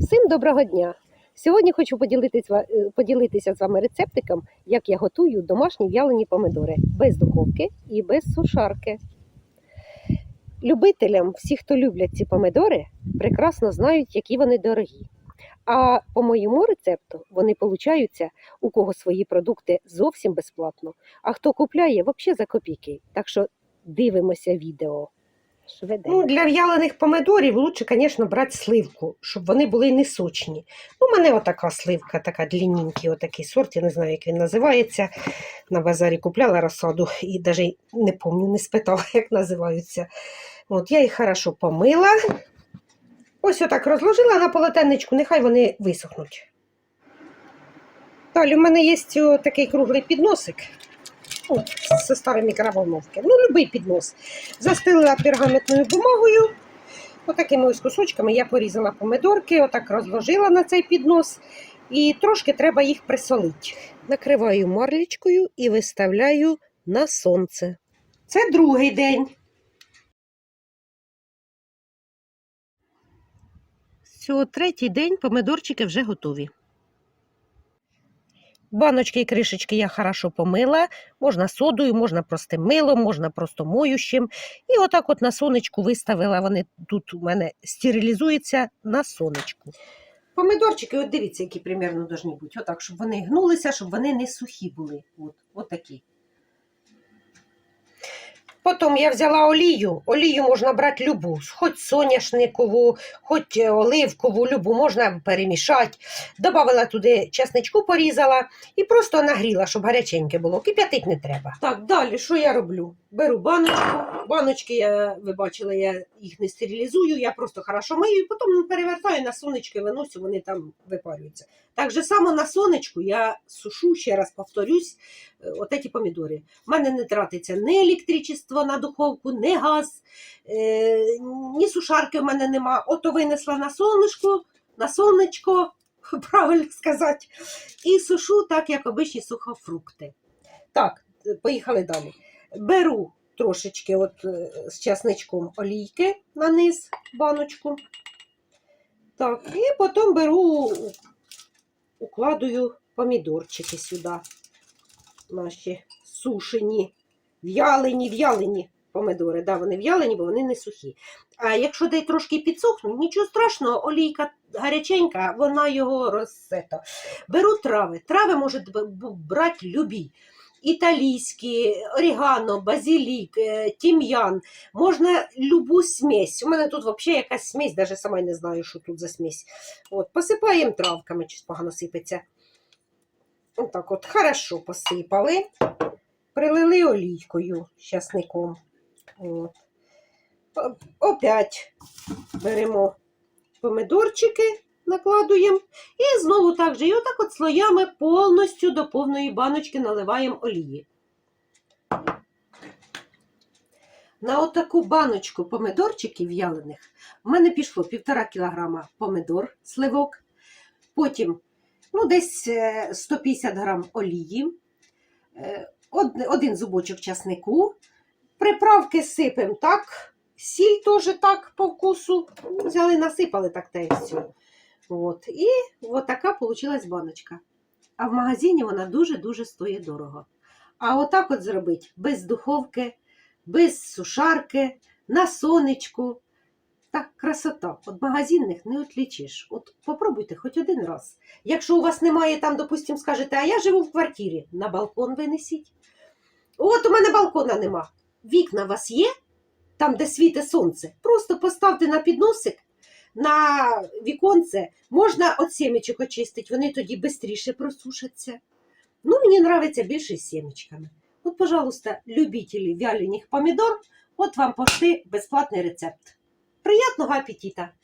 Всім доброго дня! Сьогодні хочу поділитися, поділитися з вами рецептиком, як я готую домашні в'ялені помидори без духовки і без сушарки. Любителям, всі, хто люблять ці помидори, прекрасно знають, які вони дорогі. А по моєму рецепту вони получаються у кого свої продукти зовсім безплатно, а хто купляє взагалі за копійки. Так що дивимося відео. Ну, для в'ялених помидорів лучше, звісно, брати сливку, щоб вони були не сочні. Ну, у мене отака сливка, така длинненький, отакий сорт, я не знаю, як він називається. На базарі купляла розсаду і навіть не пам'ятаю, не спитала, як називаються. От, я їх хорошо помила. Ось отак розложила на полотенничку, нехай вони висохнуть. Далі, у мене є такий круглий підносик. Ну, зі старої мікроволновки. Ну, любий піднос. Застелила пергаментною бумагою. Отакими ось кусочками я порізала помидорки, отак розложила на цей піднос. І трошки треба їх присолити. Накриваю марлічкою і виставляю на сонце. Це другий день. Цього третій день помидорчики вже готові. Баночки і кришечки я хорошо помила. Можна содою, можна простим милом, можна просто моющим. І отак от на сонечку виставила. Вони тут у мене стерилізуються на сонечку. Помидорчики, от дивіться, які примерно повинні бути. Отак, щоб вони гнулися, щоб вони не сухі були. От, от такі. Потім я взяла олію. Олію можна брати любу, хоч соняшникову, хоч е, оливкову, любу, можна перемішати. Добавила туди чесничку, порізала і просто нагріла, щоб гаряченьке було. Кип'ятить не треба. Так, далі що я роблю? Беру баночку. Баночки, я, ви бачили, я їх не стерилізую, я просто хорошо мию, і потім перевертаю на сонечко і виносю, вони там випарюються. Так же само на сонечку я сушу, ще раз повторюсь, е, от ці помідори. У мене не тратиться ні електричество на духовку, ні газ, е, ні сушарки в мене нема. Ото винесла на сонечко, на сонечко, правильно сказати, і сушу так, як обичні сухофрукти. Так, поїхали далі. Беру трошечки от, е, з часничком олійки на низ баночку. Так, і потім беру, укладую помідорчики сюди. Наші сушені, в'ялені, в'ялені помидори. Да, вони в'ялені, бо вони не сухі. А якщо де трошки підсохнуть, нічого страшного, олійка гаряченька, вона його розсета. Беру трави. Трави можуть брати любі. Італійські, орігано, базилік, е, тім'ян. Можна любу смесь. У мене тут взагалі якась смесь, навіть сама не знаю, що тут за смесь. От, посипаємо травками, щось погано сипеться. Отак от, хорошо посипали. Прилили олійкою з часником. От. Опять беремо помидорчики, накладуємо. І знову так же. І отак от слоями повністю до повної баночки наливаємо олії. На отаку баночку помидорчиків в'ялених в мене пішло півтора кілограма помидор, сливок, потім ну, десь е, 150 грам олії, е, один зубочок часнику, приправки сипемо так, сіль теж так по вкусу. Взяли, насипали так та й все. От. І от така вийшла баночка. А в магазині вона дуже-дуже стоїть дорого. А отак от зробити без духовки, без сушарки, на сонечку. Так, красота. От магазинних не отлічиш. От попробуйте хоч один раз. Якщо у вас немає там, допустимо, скажете, а я живу в квартирі, на балкон винесіть. От у мене балкона нема. Вікна у вас є, там, де світе сонце. Просто поставте на підносик, на віконце, можна от сімечок очистити, вони тоді швидше просушаться. Ну, мені подобається більше з сімечками. От, пожалуйста, любителі вялених помідор, от вам пошли безплатний рецепт. Приятного апетита!